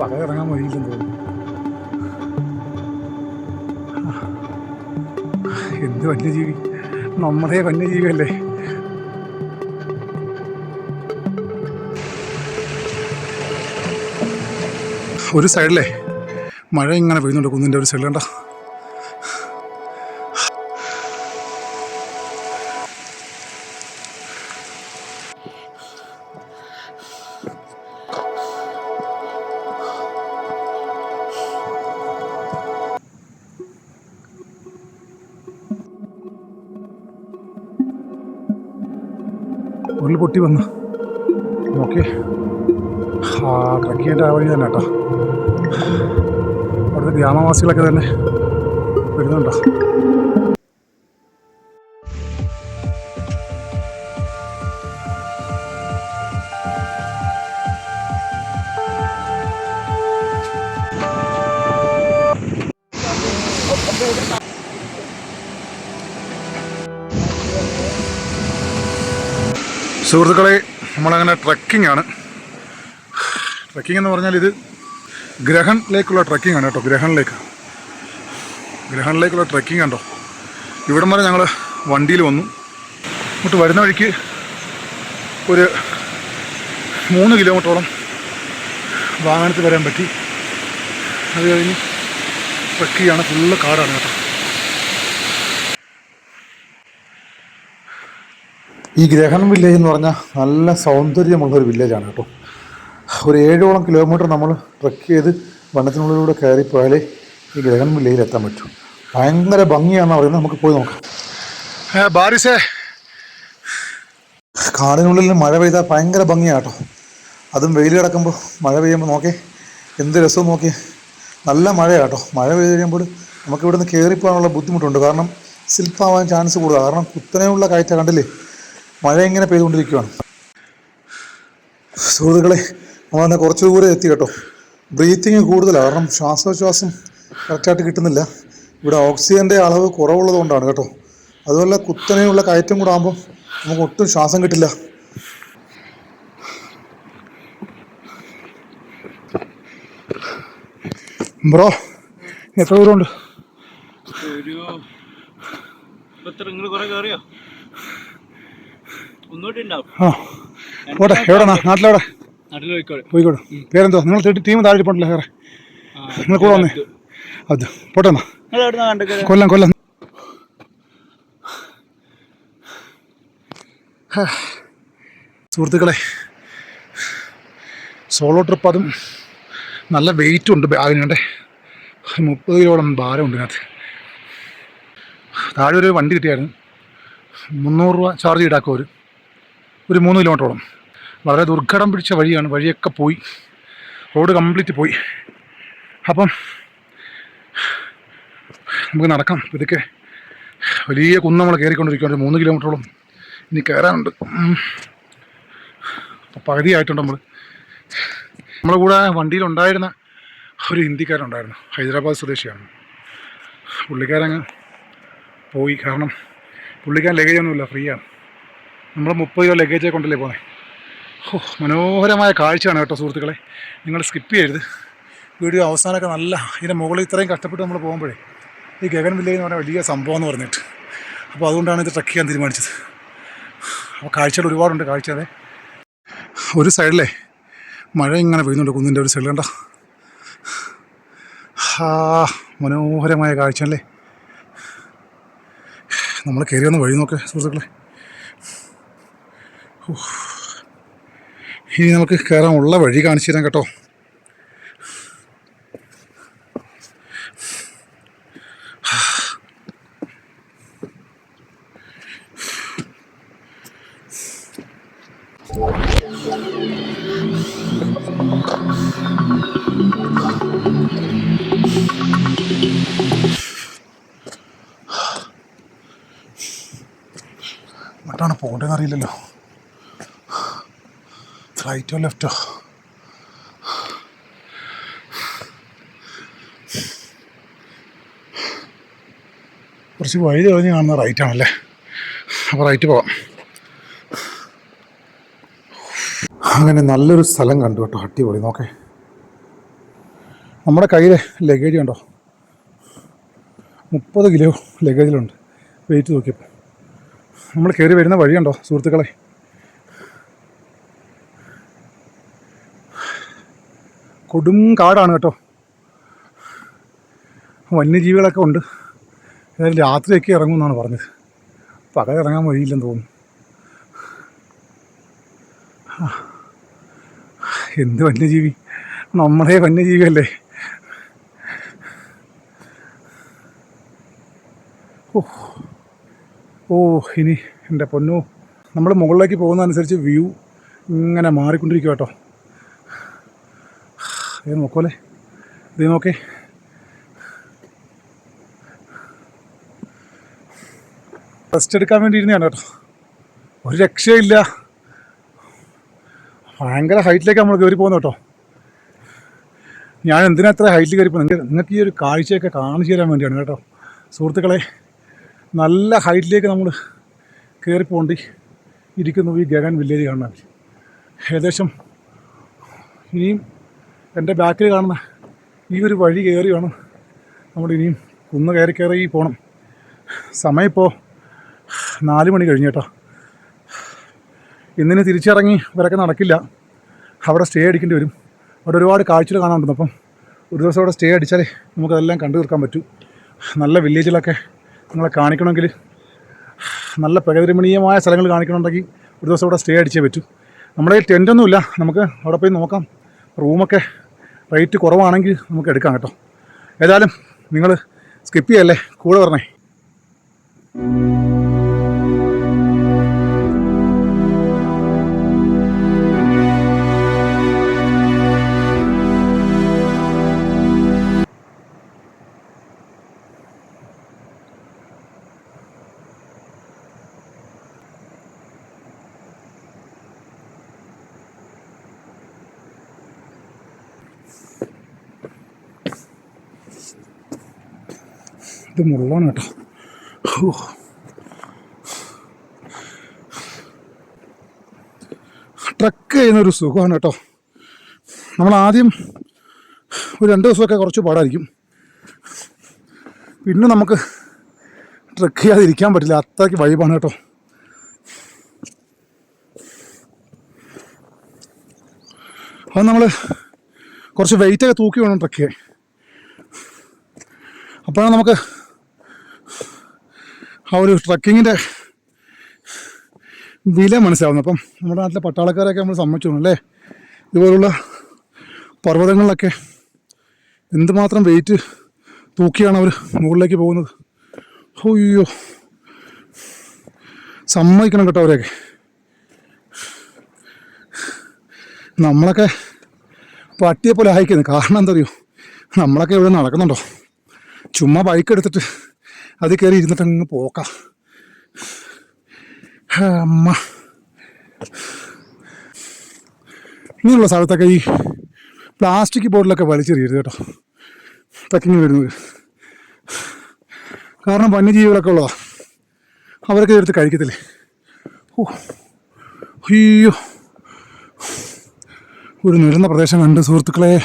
പകൽ ഇറങ്ങാൻ തോന്നുന്നു. എന്ത് വന്യജീവി? നമ്മുടെ വന്യജീവിയല്ലേ? ഒരു സൈഡിലേ മഴ ഇങ്ങനെ പെയ്യുന്നുണ്ട് കുന്നിന്റെ ഒരു സൈഡിൽ കണ്ടോ ഉരുൾ പൊട്ടി വന്നു. നോക്കി. ആ ട്രക്കിങ്ങിന്റെ ആ വഴി തന്നെ കേട്ടോ. അവിടുത്തെ ഗ്രാമവാസികളൊക്കെ തന്നെ വരുന്നുണ്ടോ? സുഹൃത്തുക്കളെ നമ്മളങ്ങനെ ട്രക്കിംഗ് ആണ് ട്രക്കിംഗ് എന്ന് പറഞ്ഞാൽ ഇത് ഗ്രഹണിലേക്കുള്ള ട്രക്കിംഗ് ആണ് കേട്ടോ ഗ്രഹണിലേക്ക്. ഗ്രഹണിലേക്കുള്ള ട്രക്കിംഗ് ഉണ്ടോ ഇവിടം വരെ ഞങ്ങൾ വണ്ടിയിൽ വന്നു. ഇങ്ങോട്ട് വരുന്ന വഴിക്ക് ഒരു മൂന്ന് കിലോമീറ്ററോളം വാഹനത്തിൽ വരാൻ പറ്റി. അത് കഴിഞ്ഞ് ട്രക്ക് ചെയ്യാണ് ഫുള്ള് കാടാണ് കേട്ടോ. ഈ ഗ്രഹണം വില്ലേജ് എന്ന് പറഞ്ഞാൽ നല്ല സൗന്ദര്യമുള്ള ഒരു വില്ലേജാണ് കേട്ടോ. ഒരു ഏഴോളം കിലോമീറ്റർ നമ്മൾ ട്രക്ക് ചെയ്ത് വനത്തിനുള്ളിലൂടെ കയറിപ്പോയാലേ ഈ ഗ്രഹണം വില്ലേജിൽ എത്താൻ പറ്റും. ഭയങ്കര ഭംഗിയാണെന്ന് പറയുന്നത് നമുക്ക് പോയി നോക്കാം. ബാരിസേ. കാടിനുള്ളിൽ മഴ പെയ്താൽ ഭയങ്കര ഭംഗിയാണ് കേട്ടോ. അതും വെയിൽ കിടക്കുമ്പോൾ മഴ പെയ്യുമ്പോൾ നോക്കേ എന്ത് രസവും നോക്കിയേ നല്ല മഴയാണ് കേട്ടോ. മഴ പെയ്ത് കഴിയുമ്പോൾ നമുക്ക് ഇവിടുന്ന് കയറിപ്പോകാനുള്ള ബുദ്ധിമുട്ടുണ്ട്. കാരണം സ്ലിപ്പാവാൻ ചാൻസ് കൂടുതലാണ് കാരണം കുത്തനെയുള്ള കയറ്റ കണ്ടില്ലേ? മഴ ഇങ്ങനെ പെയ്തുകൊണ്ടിരിക്കുകയാണ് സുഹൃത്തുക്കളെ നമ്മളെന്നെ കുറച്ച് ദൂരെ എത്തി കേട്ടോ. ബ്രീത്തിങ് കൂടുതലാണ് കാരണം ശ്വാസോച്ഛ്വാസം കറക്റ്റായിട്ട് കിട്ടുന്നില്ല. ഇവിടെ ഓക്സിജന്റെ അളവ് കുറവുള്ളതുകൊണ്ടാണ് കേട്ടോ. അതുപോലെ കുത്തനെയുള്ള കയറ്റം കൂടെ ആകുമ്പോൾ നമുക്ക് ഒട്ടും ശ്വാസം കിട്ടില്ല. ബ്രോ എത്ര ദൂരമുണ്ട്? ഒരു കുറേ കയറിയോ പോട്ടെ എവിടെ നാട്ടിലെവിടെ? പോയിക്കോട്ടെ. പേരെന്തോ? നിങ്ങൾ ടീം താഴെ പോണ്ടല്ലോ വേറെ. നിങ്ങൾ കൂടെ വന്നേ. അത് പോട്ടെ എന്നാ. കൊല്ലം കൊല്ലം. സുഹൃത്തുക്കളെ സോളോ ട്രിപ്പ് അതും നല്ല വെയിറ്റും ഉണ്ട് ബാഗിനുണ്ടേ മുപ്പത് കിലോളം ഭാരമുണ്ട് ഇതിനകത്ത്. താഴെ ഒരു വണ്ടി കിട്ടിയായിരുന്നു. മുന്നൂറ് രൂപ ചാർജ് ഈടാക്കും ഒരു ഒരു മൂന്ന് കിലോമീറ്ററോളം വളരെ ദുർഘടം പിടിച്ച വഴിയാണ്. വഴിയൊക്കെ പോയി. റോഡ് കംപ്ലീറ്റ് പോയി. അപ്പം നമുക്ക് നടക്കാം. ഇതൊക്കെ വലിയ കുന്ന് നമ്മൾ കയറിക്കൊണ്ടിരിക്കുകയാണ്. മൂന്ന് കിലോമീറ്ററോളം ഇനി കയറാനുണ്ട്. അപ്പോൾ പകുതിയായിട്ടുണ്ട് നമ്മൾ നമ്മളെ. കൂടെ വണ്ടിയിലുണ്ടായിരുന്ന ഒരു ഹിന്ദിക്കാരുണ്ടായിരുന്നു ഹൈദരാബാദ് സ്വദേശിയാണ്. പുള്ളിക്കാരങ്ങ് പോയി. കാരണം പുള്ളിക്കാരൻ ലഗേജ് ഒന്നുമില്ല. ഫ്രീ ആണ്. നമ്മൾ മുപ്പത് കിലോ ലഗേജേ കൊണ്ടല്ലേ പോകുന്നത് ഓ മനോഹരമായ കാഴ്ചയാണ് കേട്ടോ സുഹൃത്തുക്കളെ. നിങ്ങൾ സ്കിപ്പ് ചെയ്യരുത്. വീഡിയോ അവസാനമൊക്കെ നല്ല ഇതിന്റെ മുകളിൽ ഇത്രയും കഷ്ടപ്പെട്ട് നമ്മൾ പോകുമ്പോഴേ ഈ ഗഗൻ വില്ലേജ് എന്ന് പറഞ്ഞാൽ വലിയ സംഭവം എന്ന് പറഞ്ഞിട്ട്. അപ്പോൾ അതുകൊണ്ടാണ് ഇത് ട്രക്ക് ചെയ്യാൻ തീരുമാനിച്ചത്. അപ്പോൾ കാഴ്ചകൾ ഒരുപാടുണ്ട് കാഴ്ച അതെ ഒരു സൈഡിലെ മഴ ഇങ്ങനെ പെയ്യുന്നുണ്ട് കുന്നിന്റെ ഒരു സൈഡിൽ കണ്ടോ. ആ മനോഹരമായ കാഴ്ച അല്ലേ? നമ്മൾ കയറി വന്ന് വഴി നോക്കേ സുഹൃത്തുക്കളെ. ഹോ. ഇനി നമുക്ക് കയറാൻ ഉള്ള വഴി കാണിച്ചു തരാം കേട്ടോ. എങ്ങോട്ടാണ് പോകേണ്ടതെന്ന് അറിയില്ലല്ലോ. റൈറ്റോ ലെഫ്റ്റോ കുറച്ച് വഴി തെളിഞ്ഞ് കാണുന്ന റൈറ്റ് ആണല്ലേ? അപ്പോൾ റൈറ്റ് പോവാം. അങ്ങനെ നല്ലൊരു സ്ഥലം കണ്ടു കേട്ടോ അടിപൊളി നോക്കേ. നമ്മുടെ കയ്യിൽ ലഗേജ് കണ്ടോ? മുപ്പത് കിലോ ലഗേജിലുണ്ട് വെയിറ്റ് നോക്കിയപ്പോൾ നമ്മൾ കയറി വരുന്ന വഴിയുണ്ടോ സുഹൃത്തുക്കളെ? കൊടും കാടാണ് കേട്ടോ. വന്യജീവികളൊക്കെ ഉണ്ട്. ഏതായാലും രാത്രിയൊക്കെ ഇറങ്ങുമെന്നാണ് പറഞ്ഞത്. പകൽ ഇറങ്ങാൻ വഴിയില്ലെന്ന് തോന്നുന്നു. എന്ത് വന്യജീവി? നമ്മളെ വന്യജീവിയല്ലേ? ഓ ഓ ഇനി എന്റെ പൊന്നു. നമ്മൾ മുകളിലേക്ക് പോകുന്നതനുസരിച്ച് വ്യൂ ഇങ്ങനെ മാറിക്കൊണ്ടിരിക്കുക കേട്ടോ. ഇത് നോക്കൂലേ ഇത് നോക്കേ. റെസ്റ്റ് എടുക്കാൻ വേണ്ടി ഇരുന്നതാണ് കേട്ടോ. ഒരു രക്ഷയില്ല. ഭയങ്കര ഹൈറ്റിലേക്ക് നമ്മൾ കയറി പോകുന്നു കേട്ടോ. ഞാൻ എന്തിനാ അത്ര ഹൈറ്റിൽ കയറി പോകുന്നത്? നിങ്ങൾക്ക് ഈ ഒരു കാഴ്ചയൊക്കെ കാണിച്ചു തരാൻ വേണ്ടിയാണ് കേട്ടോ. സുഹൃത്തുക്കളെ നല്ല ഹൈറ്റിലേക്ക് നമ്മൾ കയറിപ്പോണ്ടി ഇരിക്കുന്നു ഈ ഗഗൻ വില്ലേജ് കാണാൻ. ഏകദേശം ഇനിയും എന്റെ ബാക്കിൽ കാണുന്ന ഈ ഒരു വഴി കയറി വേണം നമ്മൾ ഇനിയും കുന്ന് കയറി കയറി പോകണം സമയം ഇപ്പോൾ നാല് മണി കഴിഞ്ഞു കേട്ടോ. ഇന്നിന് തിരിച്ചിറങ്ങി ഇവരൊക്കെ നടക്കില്ല. അവിടെ സ്റ്റേ അടിക്കേണ്ടി വരും. അവിടെ ഒരുപാട് കാഴ്ചകൾ കാണാനുണ്ട്. അപ്പം ഒരു ദിവസം അവിടെ സ്റ്റേ അടിച്ചാലേ നമുക്കതെല്ലാം കണ്ടു തീർക്കാൻ പറ്റൂ. നല്ല വില്ലേജിലൊക്കെ നിങ്ങളെ കാണിക്കണമെങ്കിൽ നല്ല പ്രകൃതിരമണീയമായ സ്ഥലങ്ങൾ കാണിക്കണമെന്നുണ്ടെങ്കിൽ ഒരു ദിവസം അവിടെ സ്റ്റേ അടിച്ചേ പറ്റൂ. നമ്മുടെ ടെന്റൊന്നുമില്ല നമുക്ക് അവിടെ പോയി നോക്കാം. റൂമൊക്കെ റേറ്റ് കുറവാണെങ്കിൽ നമുക്ക് എടുക്കാം കേട്ടോ. ഏതായാലും നിങ്ങൾ സ്കിപ്പ് ചെയ്യല്ലേ? കൂടെ പറഞ്ഞേ ഇത് മുള്ളാണ് കേട്ടോ. ഹോ. ട്രക്ക് ചെയ്യുന്നൊരു സുഖമാണ് കേട്ടോ. നമ്മൾ ആദ്യം ഒരു രണ്ട് ദിവസമൊക്കെ കുറച്ച് പാടായിരിക്കും. പിന്നെ നമുക്ക് ട്രക്ക് ചെയ്യാതിരിക്കാൻ പറ്റില്ല. അത്രയ്ക്ക് വൈബാണ് കേട്ടോ. അത് നമ്മൾ കുറച്ച് വെയിറ്റൊക്കെ തൂക്കി വേണം ട്രക്ക് ചെയ്യാൻ. അപ്പോഴാണ് നമുക്ക് ആ ഒരു ട്രക്കിങ്ങിന്റെ വില മനസ്സിലാവുന്നു. അപ്പം നമ്മുടെ നാട്ടിലെ പട്ടാളക്കാരൊക്കെ നമ്മൾ സമ്മതിച്ചു അല്ലേ? ഇതുപോലുള്ള പർവതങ്ങളിലൊക്കെ എന്തുമാത്രം വെയിറ്റ് തൂക്കിയാണ് അവർ മുകളിലേക്ക് പോകുന്നത്. അയ്യോ. സമ്മതിക്കണം കേട്ടോ അവരെയൊക്കെ. നമ്മളൊക്കെ പട്ടിയെ പോലെ കാരണം എന്താ അറിയോ നമ്മളൊക്കെ ഇവിടെ നടക്കുന്നുണ്ടോ? ചുമ്മാ ബൈക്ക് എടുത്തിട്ട് അതിൽ കയറി ഇരുന്നിട്ട് അങ്ങ് പോക്കാം. അമ്മ ഇങ്ങനെയുള്ള സ്ഥലത്തൊക്കെ ഈ പ്ലാസ്റ്റിക് ബോട്ടിലൊക്കെ വലിച്ചെറിയരുത് കേട്ടോ. ട്രക്കിങ് വരുന്നത്. കാരണം വന്യജീവികളൊക്കെ ഉള്ളതാ. അവരൊക്കെ എടുത്ത് കഴിക്കത്തില്ലേ? ഓ അയ്യോ. ഒരു നിരന്ന പ്രദേശം കണ്ട് സുഹൃത്തുക്കളെ.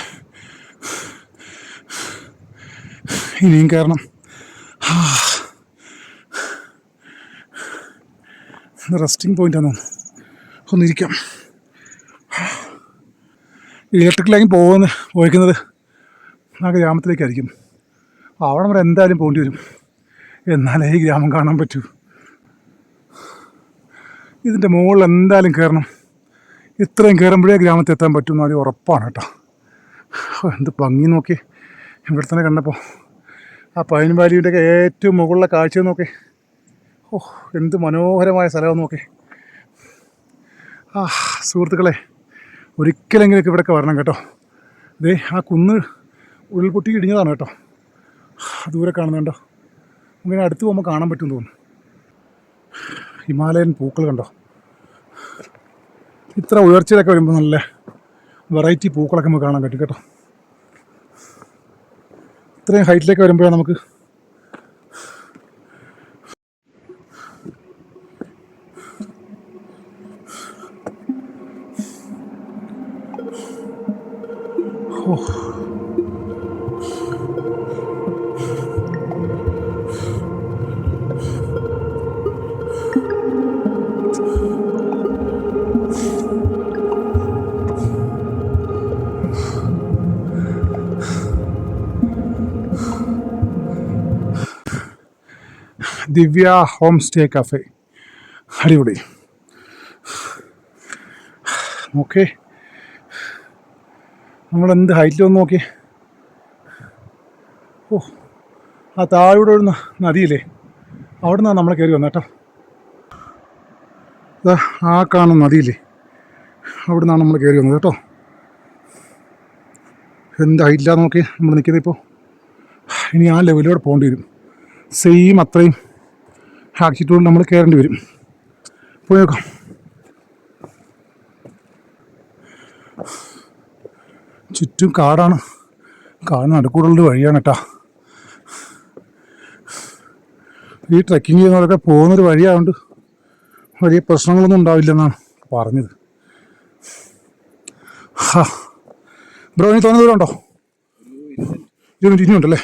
ഇനിയും കയറണം റെസ്റ്റിംഗ് തോന്നുന്നു ഒന്നിരിക്കാം. ഇലക്ട്രിക് ലൈൻ പോകുന്ന പോയിക്കുന്നത് ആ ഗ്രാമത്തിലേക്കായിരിക്കും. അവിടെ വരെ എന്തായാലും പോകേണ്ടി വരും. എന്നാലേ ഈ ഗ്രാമം കാണാൻ പറ്റൂ. ഇതിന്റെ മുകളിൽ എന്തായാലും കയറണം. ഇത്രയും കയറുമ്പോഴേ ഗ്രാമത്തിൽ എത്താൻ പറ്റും എന്നാലും ഉറപ്പാണ് കേട്ടോ. എന്ത് ഭംഗി നോക്കി. ഇവിടെ തന്നെ കണ്ടപ്പോൾ ആ പൈൻ വാലിയുടെയൊക്കെ ഏറ്റവും മുകളിലെ കാഴ്ച നോക്കി. ഓ എന്ത് മനോഹരമായ സ്ഥലമാണ് നോക്കി. ആ സുഹൃത്തുക്കളെ ഒരിക്കലെങ്കിലൊക്കെ ഇവിടെയൊക്കെ വരണം കേട്ടോ. ദേ ആ കുന്ന് ഉരുൾപൊട്ടി ഇടിഞ്ഞതാണ് കേട്ടോ. ദൂരെ കാണുന്നുണ്ടോ അങ്ങനെ അടുത്ത് പോകുമ്പോൾ കാണാൻ പറ്റും തോന്നുന്നു. ഹിമാലയൻ പൂക്കൾ കണ്ടോ? ഇത്ര ഉയർച്ചയിലൊക്കെ വരുമ്പോൾ നല്ല വെറൈറ്റി പൂക്കളൊക്കെ നമുക്ക് കാണാൻ പറ്റും കേട്ടോ. ഇത്രയും ഹൈറ്റിലേക്ക് വരുമ്പോഴാണ് നമുക്ക് ദിവ്യ ഹോം സ്റ്റേ കഫേ. അടിപൊളി. ഓക്കെ നമ്മൾ എന്ത് ഹൈറ്റിൽ ഒന്ന് നോക്കി. ഓ ആ താഴോടെ ഒരു ന- നദിയില്ലേ? അവിടെ നിന്നാണ് നമ്മൾ കയറി വന്നത് കേട്ടോ ആ കാണുന്ന നദിയില്ലേ? അവിടെ നിന്നാണ് നമ്മൾ കയറി വന്നത് കേട്ടോ. എന്ത് ഹൈറ്റിലാണ് നോക്കി നമ്മൾ നിൽക്കുന്നത് ഇപ്പോൾ ഇനി ആ ലെവലിലൂടെ പോകേണ്ടി വരും. സെയിം അത്രയും. ആക്സിറ്റ്യൂഡിൽ നമ്മൾ കയറേണ്ടി വരും. പോയി നോക്കാം. ചുറ്റും കാടാണ്. കാട് നടുക്കൂടുള്ള വഴിയാണ് കേട്ടോ ഈ ട്രക്കിംഗ് ചെയ്യുന്നവരൊക്കെ പോകുന്നൊരു വഴിയായതുകൊണ്ട് വലിയ പ്രശ്നങ്ങളൊന്നും ഉണ്ടാവില്ലെന്നാണ് പറഞ്ഞത്. ഹാ. ബ്രോ ഇനി തോന്നുന്ന ദൂരം ഉണ്ടോ? ഇരുപത് മിനിറ്റ് ഇനിയുണ്ടല്ലേ?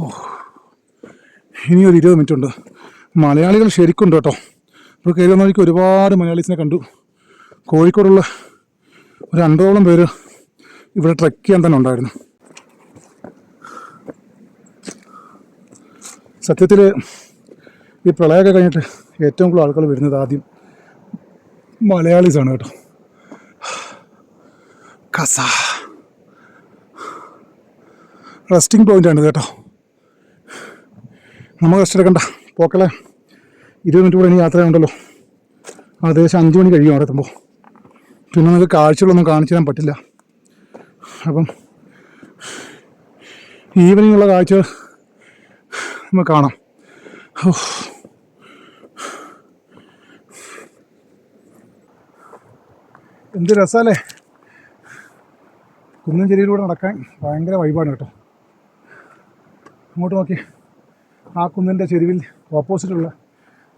ഓ. ഇനി ഒരു ഇരുപത് മിനിറ്റ് ഉണ്ട് മലയാളികൾ ശരിക്കുണ്ട് കേട്ടോ. ഇപ്പോൾ കയറി വന്ന വഴിക്ക് ഒരുപാട് മലയാളീസിനെ കണ്ടു. കോഴിക്കോടുള്ള ഒരു രണ്ടോളം പേര് ഇവിടെ ട്രക്ക് ചെയ്യാൻ തന്നെ ഉണ്ടായിരുന്നു. സത്യത്തിൽ ഈ പ്രളയമൊക്കെ കഴിഞ്ഞിട്ട് ഏറ്റവും കൂടുതൽ ആൾക്കാർ വരുന്നത് ആദ്യം മലയാളീസാണ് കേട്ടോ. കസ. റെസ്റ്റിംഗ് പോയിന്റ് ആണ് കേട്ടോ. നമുക്ക് റെസ്റ്റ് എടുക്കണ്ട. പോക്കലെ ഇരുപത് മിനിറ്റ് കൂടെ ഇനി യാത്രയുണ്ടല്ലോ ഏകദേശം അഞ്ച് മണി കഴിയും അവിടെ എത്തുമ്പോൾ പിന്നെ നമുക്ക് കാഴ്ചകളൊന്നും കാണിച്ചു തരാൻ പറ്റില്ല. അപ്പം ഈവനിങ് ഉള്ള കാഴ്ച നമുക്ക് കാണാം. എന്ത് രസമല്ലേ കുന്നും ചെരിയിലൂടെ നടക്കാൻ ഭയങ്കര വൈബാണ് കേട്ടോ. അങ്ങോട്ട് നോക്കി. ആ കുന്നിന്റെ ചെരുവിൽ ഓപ്പോസിറ്റുള്ള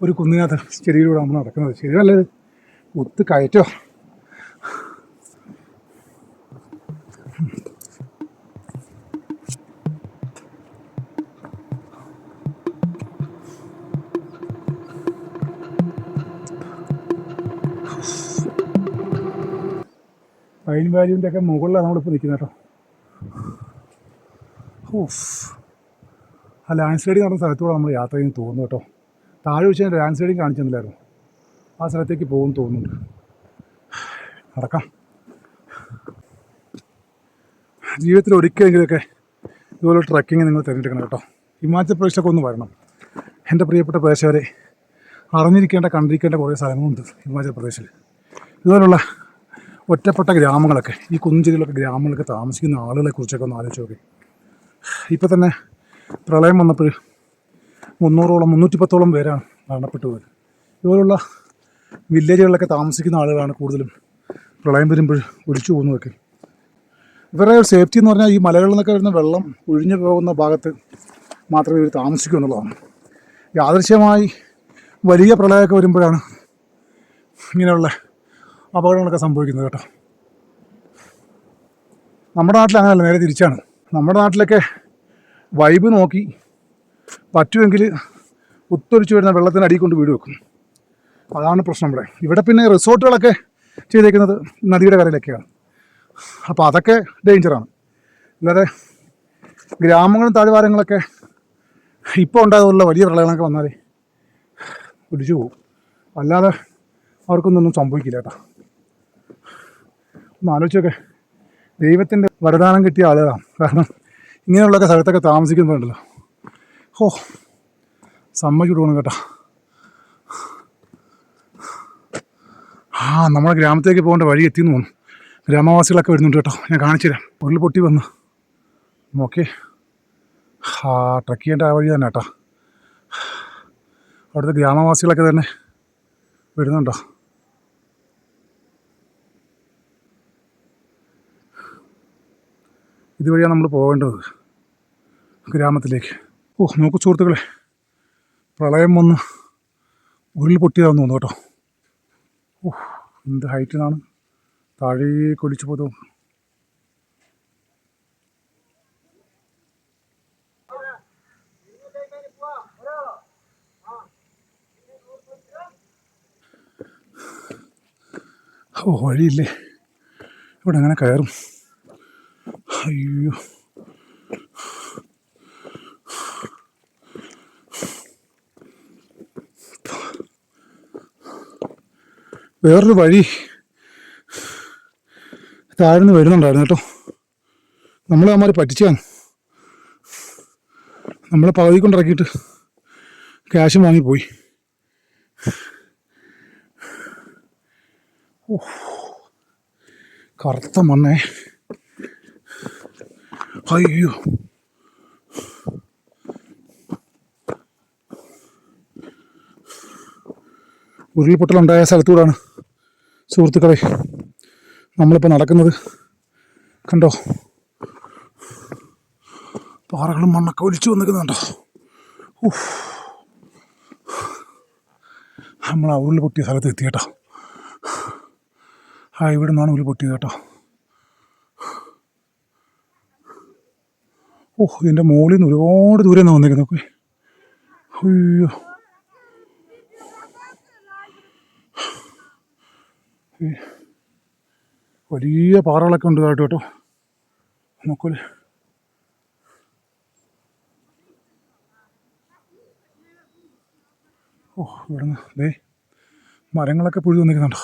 ഒരു കുന്നിനകത്ത് ചെരിയിലൂടെ നമ്മൾ നടക്കുന്നത്. ചെരുവല്ല ഇത്? ഒത്ത് കയറ്റോ? പൈൻ വാല്യൂന്റെ ഒക്കെ മുകളിലാണ് നമ്മളിപ്പോൾ നിൽക്കുന്നത് കേട്ടോ. ഊഫ് ആ ലാൻഡ് സ്ലൈഡിങ് നടന്ന സ്ഥലത്തൂടെ നമ്മൾ യാത്ര ചെയ്യുന്നു തോന്നുന്നു കേട്ടോ. താഴെ വെച്ച് ലാൻഡ് സ്ലൈഡിങ് കാണിച്ചു തന്നില്ലായിരുന്നു ആ സ്ഥലത്തേക്ക് പോകും തോന്നുന്നുണ്ട്. നടക്കാം. ജീവിതത്തിൽ ഒരിക്കലെങ്കിലൊക്കെ ഇതുപോലെ ട്രക്കിങ് നിങ്ങൾ തിരഞ്ഞെടുക്കണം കേട്ടോ. ഹിമാചൽ പ്രദേശൊക്കെ ഒന്ന് വരണം. എന്റെ പ്രിയപ്പെട്ട പ്രദേശവരെ അറിഞ്ഞിരിക്കേണ്ട കണ്ടിരിക്കേണ്ട കുറേ സ്ഥലങ്ങളുണ്ട് ഹിമാചൽ പ്രദേശിൽ. ഇതുപോലുള്ള ഒറ്റപ്പെട്ട ഗ്രാമങ്ങളൊക്കെ ഈ കുഞ്ചിരിയിലൊക്കെ ഗ്രാമങ്ങളൊക്കെ താമസിക്കുന്ന ആളുകളെക്കുറിച്ചൊക്കെ ഒന്ന് ആലോചിച്ച് നോക്കി. ഇപ്പം തന്നെ പ്രളയം വന്നപ്പോൾ മുന്നൂറോളം മുന്നൂറ്റി പത്തോളം പേരാണ് മരണപ്പെട്ടു പോയത് ഇതുപോലുള്ള വില്ലേജുകളിലൊക്കെ താമസിക്കുന്ന ആളുകളാണ് കൂടുതലും പ്രളയം വരുമ്പോൾ ഒഴിച്ചു പോകുന്നതൊക്കെ. ഇവരുടെ സേഫ്റ്റി എന്ന് പറഞ്ഞാൽ ഈ മലകളിൽ നിന്നൊക്കെ വരുന്ന വെള്ളം ഒഴിഞ്ഞു പോകുന്ന ഭാഗത്ത് മാത്രമേ ഇവർ താമസിക്കൂ എന്നുള്ളതാണ്. യാദൃശ്യമായി വലിയ പ്രളയമൊക്കെ വരുമ്പോഴാണ് ഇങ്ങനെയുള്ള അപകടങ്ങളൊക്കെ സംഭവിക്കുന്നത് കേട്ടോ. നമ്മുടെ നാട്ടിൽ അങ്ങനെയല്ല നേരെ തിരിച്ചാണ്. നമ്മുടെ നാട്ടിലൊക്കെ വൈബ് നോക്കി പറ്റുമെങ്കിൽ കുത്തൊലിച്ച് വരുന്ന വെള്ളത്തിന് അടിയിൽ കൊണ്ട് വീട് വെക്കും. അതാണ് പ്രശ്നം ഇവിടെ. ഇവിടെ പിന്നെ റിസോർട്ടുകളൊക്കെ ചെയ്തേക്കുന്നത് നദിയുടെ കരയിലൊക്കെയാണ്. അപ്പോൾ അതൊക്കെ ഡേഞ്ചറാണ്. അല്ലാതെ ഗ്രാമങ്ങളും താഴ്വാരങ്ങളൊക്കെ ഇപ്പോൾ ഉണ്ടായതുള്ള വലിയ പ്രളയങ്ങളൊക്കെ വന്നാൽ ഒലിച്ചു പോകും അല്ലാതെ അവർക്കൊന്നും സംഭവിക്കില്ല കേട്ടോ. ഒന്ന് ആലോചിച്ചൊക്കെ ദൈവത്തിന്റെ വരദാനം കിട്ടിയ ആളുകളാണ്. കാരണം ഇങ്ങനെയുള്ളൊക്കെ സ്ഥലത്തൊക്കെ താമസിക്കുന്നുണ്ടല്ലോ. ഓ സമ്മതിച്ചു കൊടുക്കണം കേട്ടോ. ആ നമ്മുടെ ഗ്രാമത്തേക്ക് പോകേണ്ട വഴി എത്തിയെന്ന് തോന്നുന്നു. ഗ്രാമവാസികളൊക്കെ വരുന്നുണ്ട് കേട്ടോ. ഞാൻ കാണിച്ചു തരാം ഉരുൾ പൊട്ടി വന്ന്. ഓക്കെ ആ ട്രക്ക് ചെയ്യേണ്ട ആ വഴി തന്നെ കേട്ടോ. അവിടുത്തെ ഗ്രാമവാസികളൊക്കെ തന്നെ വരുന്നുണ്ടോ? ഇതുവഴിയാണ് നമ്മൾ പോകേണ്ടത് ഗ്രാമത്തിലേക്ക്. ഓ നോക്കൂ സുഹൃത്തുക്കളെ. പ്രളയം വന്ന് ഉരുൾ പൊട്ടിയതാന്ന് തോന്നുന്നു കേട്ടോ. ഓ എന്ത് ഹൈറ്റിൽ നിന്നാണ് താഴേക്ക് ഒലിച്ചു പോയത്. ഓ വഴിയില്ലേ. ഇവിടെ അങ്ങനെ കയറും. അയ്യോ. വേറൊരു വഴി താഴ്ന്ന് വരുന്നുണ്ടായിരുന്നു കേട്ടോ. നമ്മളെ അമ്മാര് പറ്റിച്ചാണ് നമ്മളെ പകുതി കൊണ്ടിറക്കിയിട്ട് ക്യാഷും വാങ്ങിപ്പോയി കറുത്ത മണ്ണേ. അയ്യോ ഉരുൾപൊട്ടലുണ്ടായ സ്ഥലത്തൂടാണ്. സുഹൃത്തുക്കളെ നമ്മളിപ്പോൾ നടക്കുന്നത് കണ്ടോ? പാറകളും മണ്ണൊക്കെ ഒലിച്ചു വന്നിരിക്കുന്നുണ്ടോ? ഉഫ്. നമ്മൾ ആ ഉരുൾ പൊട്ടിയ സ്ഥലത്ത് എത്തി കേട്ടോ ആ ഇവിടെ നിന്നാണ് ഉരുൾ പൊട്ടിയത് കേട്ടോ. ഓ ഇതിന്റെ മുകളിൽ നിന്ന് ഒരുപാട് ദൂരെ നിന്ന് വന്നിരിക്കുന്നത് അയ്യോ. വലിയ പാറകളൊക്കെ ഉണ്ട് കേട്ടോ കേട്ടോ. നോക്കൂലേ ഓ ഇവിടുന്ന് ദേ മരങ്ങളൊക്കെ പുഴു വന്നിരിക്കുന്നുണ്ടോ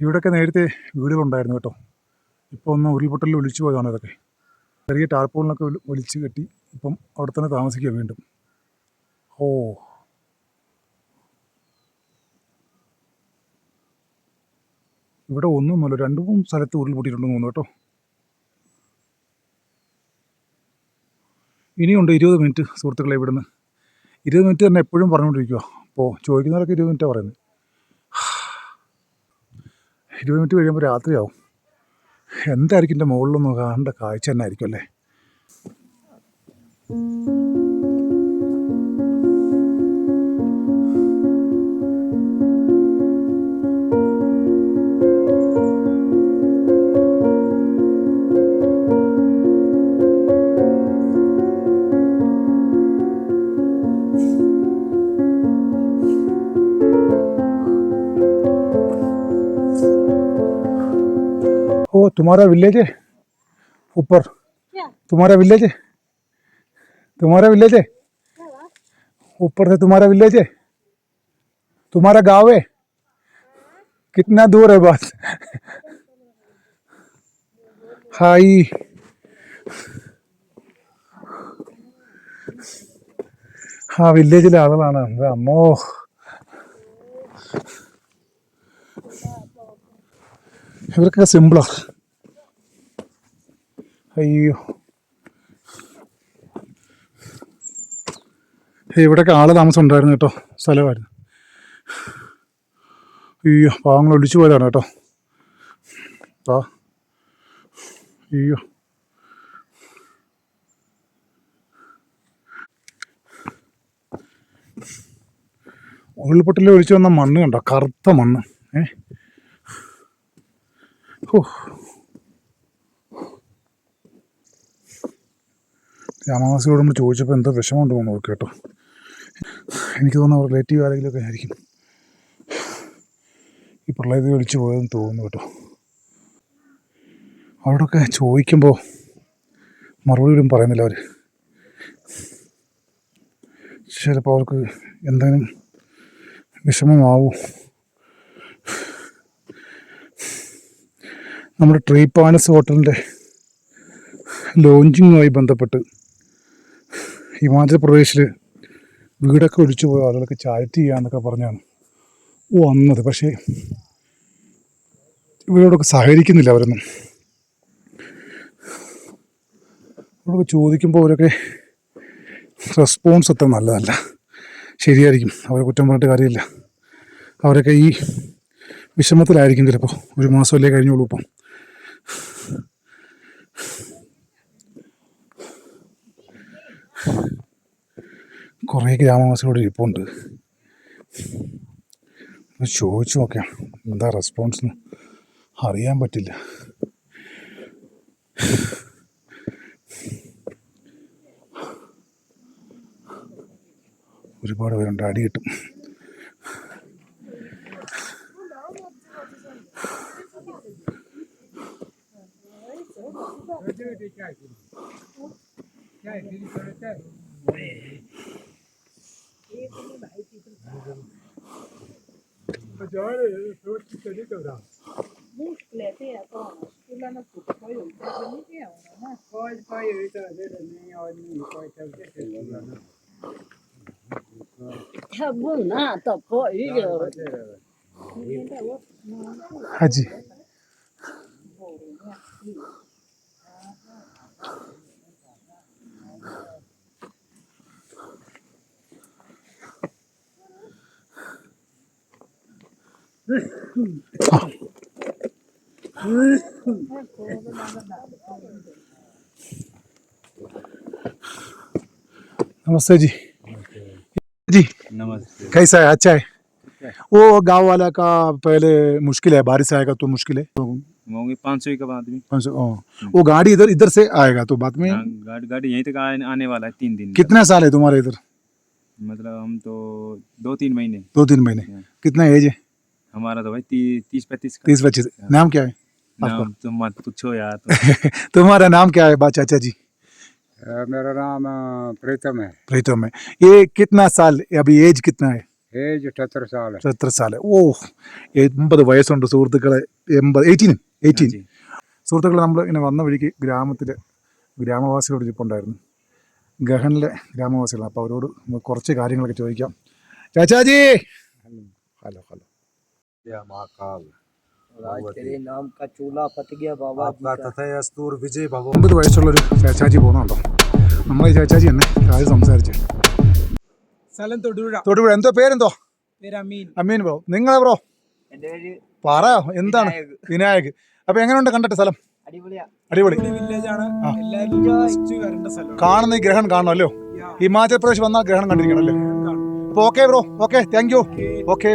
ഇവിടെയൊക്കെ നേരത്തെ വീടുകളുണ്ടായിരുന്നു കേട്ടോ. ഇപ്പോൾ ഒന്ന് ഉരുൾപൊട്ടലിൽ ഒളിച്ചു പോയതാണ് ഇതൊക്കെ. ചെറിയ ടാർപ്പോളിനൊക്കെ ഒലിച്ച് കെട്ടി ഇപ്പം അവിടെ തന്നെ താമസിക്കുക വീണ്ടും. ഓ. ഇവിടെ ഒന്നുമല്ല. രണ്ടു മൂന്ന് സ്ഥലത്ത് ഉരുൾപൊട്ടിയിട്ടുണ്ടെന്ന് തോന്നുന്നു കേട്ടോ. ഇനിയുണ്ട് ഇരുപത് മിനിറ്റ് സുഹൃത്തുക്കളെ ഇവിടുന്ന്. ഇരുപത് മിനിറ്റ് തന്നെ എപ്പോഴും പറഞ്ഞുകൊണ്ടിരിക്കുക അപ്പോൾ ചോദിക്കുന്നവരൊക്കെ ഇരുപത് മിനിറ്റാണ് പറയുന്നത്. ഇരുപത് മിനിറ്റ് കഴിയുമ്പോൾ രാത്രിയാവും. എന്തായിരിക്കും എന്റെ മുകളിലൊന്നും കാണേണ്ട കാഴ്ച തന്നെ ആയിരിക്കും അല്ലേ? तुम्हारा विलेज है ऊपर तुम्हारा विलेज है तुम्हारा विलेज है ऊपर से तुम्हारा विलेज है तुम्हारा गांव है कितना दूर है बस हाई ആ വില്ലേജിലെ ആളുകളാണ് എൻ്റെ അമ്മോ ഇവർക്കൊക്കെ സിമ്പിളാ അയ്യോ. ഇവിടെയൊക്കെ ആൾ താമസം ഉണ്ടായിരുന്നു കേട്ടോ സ്ഥലമായിരുന്നു. അയ്യോ പാവങ്ങൾ ഒളിച്ചു പോയതാണ് കേട്ടോ. ആ അയ്യോ. ഉരുൾപൊട്ടലിൽ ഒഴിച്ചു വന്ന മണ്ണ് കണ്ടോ കറുത്ത മണ്ണ്. ഏ? ഹോ. രാമവാസിയോട് നമ്മൾ ചോദിച്ചപ്പോൾ എന്തോ വിഷമമുണ്ട് തോന്നുന്നു കേട്ടോ. എനിക്ക് തോന്നുന്നു റിലേറ്റീവ് ആരെങ്കിലുമൊക്കെ ആയിരിക്കും. ഈ പ്രളയത്തിൽ ഒളിച്ചു പോയതെന്ന് തോന്നുന്നു കേട്ടോ. അവരോടൊക്കെ ചോദിക്കുമ്പോൾ മറുപടി ഒന്നും പറയുന്നില്ല അവർ ചിലപ്പോൾ അവർക്ക് എന്തെങ്കിലും വിഷമമാവും. നമ്മുടെ ട്രീ പാലസ് ഹോട്ടലിന്റെ ലോഞ്ചിങ്ങുമായി ബന്ധപ്പെട്ട് ഹിമാചൽ പ്രദേശിൽ വീടൊക്കെ ഒഴിച്ചു പോയ ആളുകൾക്ക് ചാരിറ്റി ചെയ്യാന്നൊക്കെ പറഞ്ഞാണ് വന്നത് പക്ഷേ ഇവരോടൊക്കെ സഹകരിക്കുന്നില്ല അവരൊന്നും. അവരൊക്കെ ചോദിക്കുമ്പോൾ അവരൊക്കെ റെസ്പോൺസ് അത്ര നല്ലതല്ല. ശരിയായിരിക്കും. അവരെ കുറ്റം പറഞ്ഞിട്ട് കാര്യമില്ല. അവരൊക്കെ ഈ വിഷമത്തിലായിരിക്കും ചിലപ്പോൾ ഒരു മാസമല്ലേ കഴിഞ്ഞോളൂ ഇപ്പം. കുറേ ഗ്രാമവാസികളോട് ഇരിപ്പുണ്ട്. ചോദിച്ചു നോക്കാം. എന്താ റെസ്പോൺസ് അറിയാൻ പറ്റില്ല. ഒരുപാട് പേരുണ്ട്. അടി കിട്ടും. Muskler det er barn, og skuldrene på høyre, det er ikke gjerne. Hva er det ut av det, det nye og nye, hva er det ut av det? 哈吉。नमस्ते जी। जी। नमस्ते। कैसा है? अच्छा है? वो गाँव वाला का पहले मुश्किल है बारिश आएगा तो मुश्किल है। होंगे पाँच सौ का आदमी पाँच सौ- हाँ। वो गाड़ी इधर इधर से आएगा तो बाद में? हाँ, गाड़ी गाड़ी यहीं तक आने आने वाला है तीन दिन कितना साल है तुम्हारे इधर? मतलब हम तो दो तीन महीने। दो तीन महीने। हाँ। कितना एज है? हमारा तो भाई ती, तीस पैंतीस तीस पच्चीस नाम क्या है नाम तुम मत पूछो यार तो। तुम्हारा नाम क्या है बा चाचा जी मेरा नाम प्रीतम है प्रीतम है ये कितना साल अभी ഏജ് कितना है ഏജ് എട്ടത്ര സാല എട്ടത്ര സാല ഓ എൺപത് വയസ്സുണ്ട് സുഹൃത്തുക്കളെ എൺപത് എയ്റ്റീൻ എയ്റ്റീൻ സുഹൃത്തുക്കളെ നമ്മൾ ഇങ്ങനെ വന്ന വഴിക്ക് ഗ്രാമത്തിലെ ഗ്രാമവാസികളോട് ഇരിപ്പുണ്ടായിരുന്നു ഗഹനിലെ ഗ്രാമവാസികളാണ് അപ്പോൾ അവരോട് കുറച്ച് കാര്യങ്ങളൊക്കെ ചോദിക്കാം ചാച്ചാജി ഹലോ ഹലോ आज तेरे नाम का चूल्हा पत गया बाबा जी का ഒമ്പത് വയസ്സുള്ളൊരു ചേച്ചാജി പോകുന്നുണ്ടോ നമ്മളെ ഈ ചേച്ചാജി തന്നെ കാര്യം സംസാരിച്ച് സ്ഥലം തൊടുപുഴ തൊടുപുഴ എന്തോ പേരെന്തോ പേര് അമീൻ അമ്മീൻ ബ്രോ നിങ്ങളെ ബ്രോ എൻ്റെ പേര് പറ എന്താണ് വിനായക്. വിനായക് അപ്പൊ എങ്ങനെയുണ്ട് കണ്ടിട്ട് സ്ഥലം അടിപൊളിയാ അടിപൊളി വില്ലേജ് ആണ് ആ. എല്ലാവരും ജസ്റ്റ് വരേണ്ട സ്ഥലമാണ് കാണുന്ന ഈ ഗ്രഹണം കാണണമല്ലോ ഹിമാചൽ പ്രദേശ് വന്നാൽ ഗ്രഹണം കണ്ടിരിക്കണം അല്ലേ അപ്പോൾ okay bro okay thank you okay